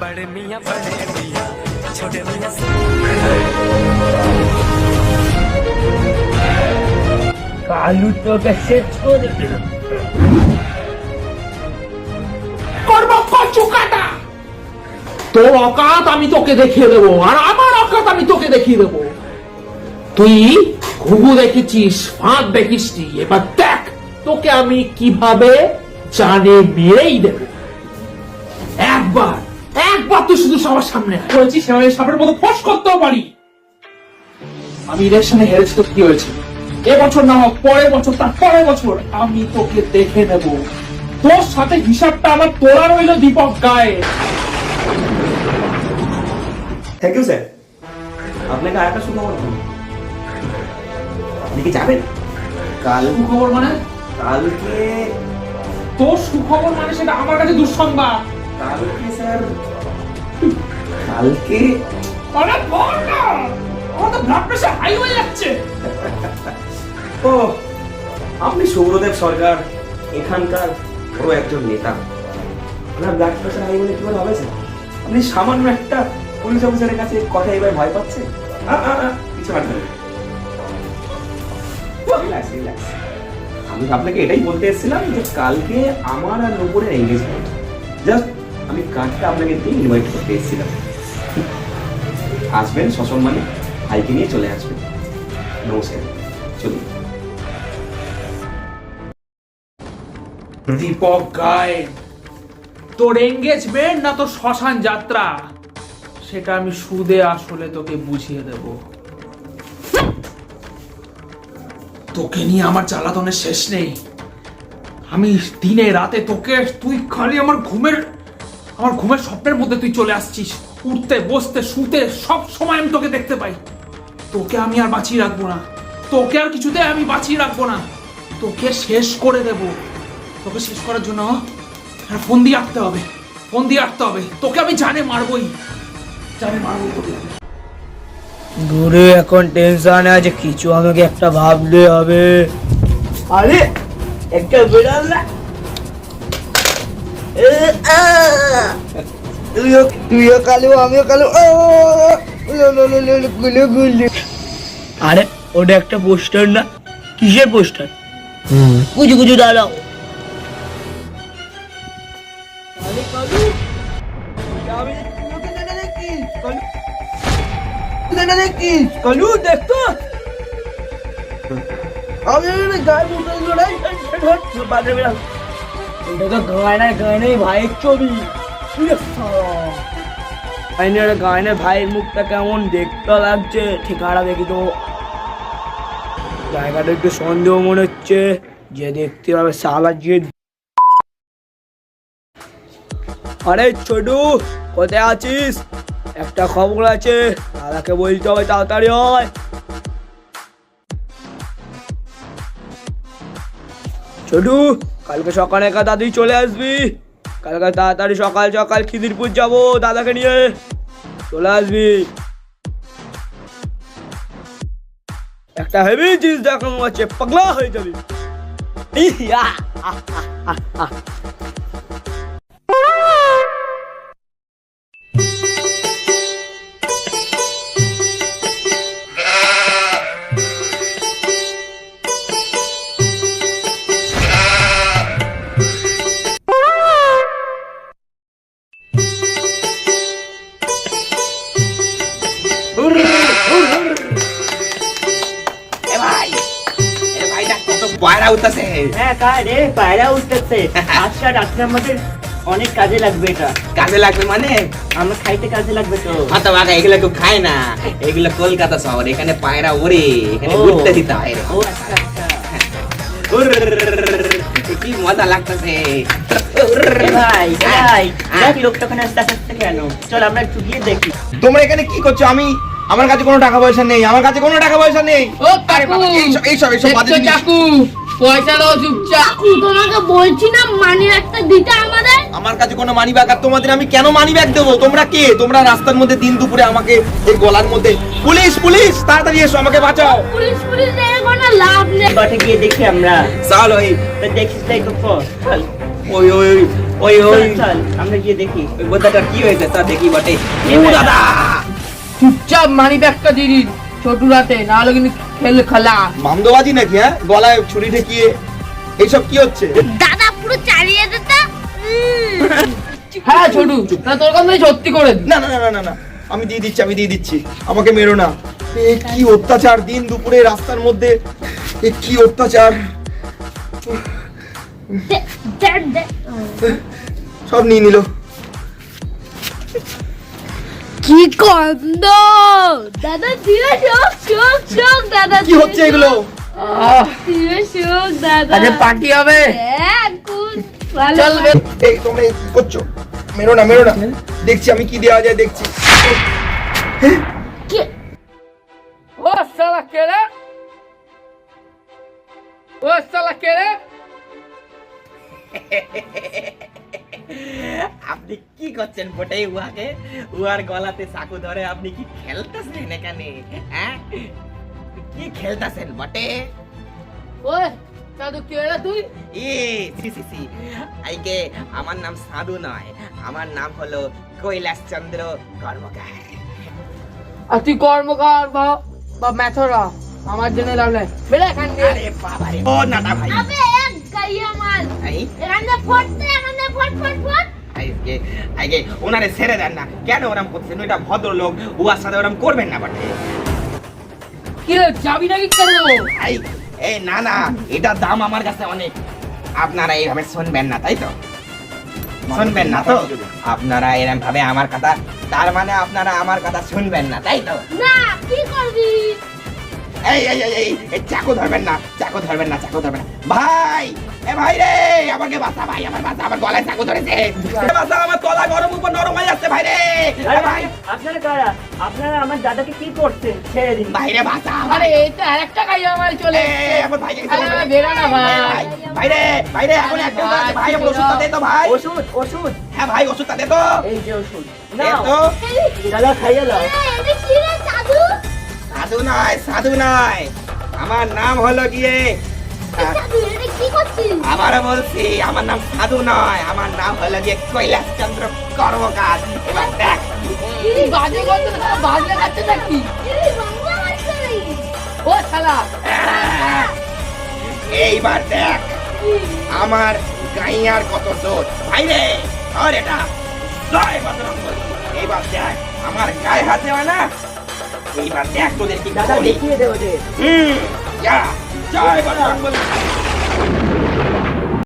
बड़े मियाँ बड़े मियाँ छोटे मियाँ কালু তোকে শেষ করে দিল তোর অকাত আমি তোকে দেখিয়ে দেবো আর আমার অকাত আমি তোকে দেখিয়ে দেবো তুই ঘুঘু দেখেছিস ফাঁদ দেখিসনি এবার দেখ তোকে আমি কিভাবে জানে মেরেই দেব একবার একবার তুই শুধু সবার সামনে আয়। সেভাবে সাপের মতো ফস করতেও পারি। আমি ইলেকশনে হেরেছি তো কি হয়েছে? এবছর না হোক পরের বছর তার পরের বছর আমি তোকে দেখে নেব। তোর সাথে হিসাবটা আমার তোলা রইল দীপক গায়ে। থ্যাংক ইউ স্যার আপনাকে আর একটা সুখবর আপনি কি যাবেন? কাল সুখবর মানে? কালকে তোর সুখবর মানে সেটা আমার কাছে দুঃসংবাদ। কালকে স্যার কালকে? আরে বল না। আমার তো ব্লাড প্রেশার হাই হয়ে যাচ্ছে। ও আপনি সৌরদেব সরকার এখানকার বড় একজন নেতা। আপনার ব্লাড প্রেশার হাই বলে কি করে হবে স্যার? আপনি সামান্য একটা পুলিশ অফিসারের কাছে কথা এবার ভয় পাচ্ছে? কিছু হাঁটবেন রিল্যাক্স রিল্যাক্স আমি আপনাকে এটাই বলতে এসেছিলাম যে কালকে আমার আর নূপুরের এঙ্গেজমেন্ট জাস্ট আমি কার্ডটা আপনাকে দিয়ে ইনভাইট করতে এসেছিলাম। আসবেন সসম্মানে, ভাইকে নিয়ে চলে আসবেন। নমস্কার, চলুন। দীপক গায়ে, তোর এঙ্গেজমেন্ট না তোর শ্মশান যাত্রা? সেটা আমি সুদে আসলে তোকে বুঝিয়ে দেব। তোকে নিয়ে আমার জ্বালাতনের শেষ নেই। আমি দিনে রাতে তোকে, তুই খালি আমার ঘুমের আমার ঘুমের স্বপ্নের মধ্যে তুই চলে আসছিস। উঠতে বসতে শুতে সব সময় আমি তোকে দেখতে পাই। তোকে আমি আর বাঁচিয়ে রাখব না। তোকে আর কিছুতে আমি বাঁচিয়ে রাখব না। তোকে শেষ করে দেব। তোকে শেষ করার জন্য ফোন দিয়ে আঁকতে হবে। ফোন দিয়ে আঁকতে হবে। তোকে আমি জানে মারবই। জানে মারবই তোকে। দূরে এখন টেনশন আছে কিছু আমাকে একটা ভাবলে হবে। আরে একটা বেড়াল না! তুইও তুইও কালো আমিও কালো ও, লো, লো, লো, লো, লো, গুলো, গুলো। আরে ওটা একটা পোস্টার না কিসের পোস্টার কুচু কুচু দাঁড়াও আরে কালু আমি তোকে যেটা দেখিস কালু যেটা দেখিস কালু দেখতো আমি আমি গায়ে মুখে লড়াই বাদে বেড়াল এটা তো গায়না, গায়নাই ভাইয়ের ছবি। গায়নের গায়নের ভাইয়ের মুখটা কেমন দেখতে লাগছে, ঠিকানা দেখি তো। জায়গাটা একটু সন্দেহ মনে হচ্ছে, যে দেখতে হবে সালা যে। আরে ছোটু, কোথায় আছিস? একটা খবর আছে, দাদাকে বলতে হবে তাড়াতাড়ি হয় ছোটু কালকে সকালে একা দাদুই চলে আসবি। কালকে তাড়াতাড়ি সকাল সকাল খিদিরপুর যাব দাদাকে নিয়ে। চলে আসবি। একটা হেভি জিনিস দেখানো আছে, পাগলা হয়ে যাবি। উঠতেছে হ্যাঁ রে পায়রা উঠতেছে। ডাক্তার আমাদের অনেক কাজে লাগবে এটা। কাজে লাগবে মানে? আমরা খাইতে কাজে লাগবে তো। মাথা বাঘা এগুলো কেউ খায় না। এগুলো কলকাতা শহর এখানে পায়রা ওরে এখানে ঘুরতে দিতে হয় ও আচ্ছা আচ্ছা। কি মজা লাগতেছে। ভাই ভাই দেখ লোকটা ওখানে আস্তে আস্তে কেন? চল আমরা একটু গিয়ে দেখি। তোমরা এখানে কি করছ? আমি আমার কাছে কোনো টাকা পয়সা নেই আমার কাছে কোনো টাকা পয়সা নেই। ও এইসব এইসব এইসব বাজে চাকু? পয়সা দাও চুপচাপ। তোমাকে বলছি না মানি একটা দিতে আমাদের? আমার কাছে কোনো মানি ব্যাগ আর তোমাদের আমি কেন মানি ব্যাগ দেবো? তোমরা কে? তোমরা রাস্তার মধ্যে দিন দুপুরে আমাকে এই গলার মধ্যে পুলিশ পুলিশ তাড়াতাড়ি এসো আমাকে বাঁচাও। পুলিশ পুলিশ দেখে কোনো লাভ নেই। বাটে গিয়ে দেখি আমরা। চল ওই তো দেখিস তাই তো চল। ওই ওই ওই ওই ওই। চল, আমরা গিয়ে দেখি। ওই বোদ্দাটার কি হয়েছে? তা দেখি বটে। দাদা! চুপচাপ মানি ব্যাগটা দিয়ে দিন। ছোটু রাতে নাহলে কিন্তু খেল খেলা। মামদোবাজি নাকি হ্যাঁ? গলায় ছুরি ঠেকিয়ে এইসব কি হচ্ছে? দাদা পুরো চালিয়ে দিতা হ্যাঁ ছোটু না তোর কথা সত্যি করে না না না না না না। আমি দিয়ে দিচ্ছি আমি দিয়ে দিচ্ছি। আমাকে মেরো না। এ কি অত্যাচার দিন দুপুরে রাস্তার মধ্যে। এ কি অত্যাচার। সব নিয়ে নিল। কি গন্ধ? দাদা দিও শোক শোক শোক দাদা কি হচ্ছে এগুলো? দিও শোক দাদা। আজকে পার্টি হবে। হ্যাঁ, ভালো। চল বে। এই তোমরা কি করছ? মেরো না মেরো না। দেখছি আমি কি দেওয়া যায় দেখছি। কি- ও সালা কে রে? ও সালা কে রে? আপনি কি করছেন বটে উহাকে? উহার গলাতে চাকু ধরে আপনি কি খেলতেছেন এখানে হ্যাঁ? কি খেলতেছেন বটে? ওই দাদু কে রে তুই? A C C C. আইকে আমার নাম সাধু নয় আমার নাম হলো কৈলাস চন্দ্র কর্মকার। আর তুই কর্মকার বা বা ম্যাথরা আমার জন্য নাই। বেড়ে এখান আরে বাবা রে ও নাটা ভাই। আবে এক গাইয়া মাল ফটতে ওনারে ছেড়ে দেন না। কেন ওরম করছেন ওইটা ভদ্রলোক উহার সাথে ওরম করবেন না বটে। কি রে যাবি নাকি কেন? আই এই না না এটার দাম আমার কাছে অনেক। আপনারা এইভাবে শুনবেন না তাই তো? শুনবেন না তো? আপনারা এরকম ভাবে আমার কথা তার মানে আপনারা আমার কথা শুনবেন না তাই তো? না কি করবি? এই এই এই এই এই চাকু ধরবেন না চাকু ধরবেন না চাকু ধরবেন না। ভাই! এ ভাই রে আমাকে বাঁচা ভাই আমার বাঁচা আমার গলায় চাকু ধরেছে। বাঁচা আমার তলা গরম উপর নরম হয়ে যাচ্ছে ভাই রে। ভাই। আপনারা কারা? আপনারা আমার দাদাকে কি করছেন? ছেড়ে দিন। ভাইরে বাঁচা। আরে এই তো আরেকটা গাইয়া মাল চলে এ, এসেছে। আমার আরে। বেরো না ভাই। ভাই। ভাইরে ভাইরে এখন একটা ভাই আমার ওষুধটা দে তো ভাই। ওষুধ ওষুধ। হ্যাঁ ভাই ওষুধটা দে তো। এই যে ওষুধ। দে নাও। তো। দাদা খাইয়ে দাও। এ, এটা কি রে দাদু সাধু নয় সাধু নয়। আমার নাম হলো গিয়ে বলছি? আমার নাম সাধু নয় আমার নাম হলো গিয়ে কৈলাস চন্দ্র কর্মকার এবার দেখ। বাজে গন্ধ বাজে যাচ্ছে নাকি এই বাংলা মারছে ও শালা। এইবার দেখ আমার গাইয়ার কত জোর। ভাইরে আর এটা। জয় এইবার দেখ আমার গায়ে হাত দেওয়া না। এইবার দেখ তোদের কি দাদা। দেখিয়ে দেবো যে। হুম যা। জয় বলী।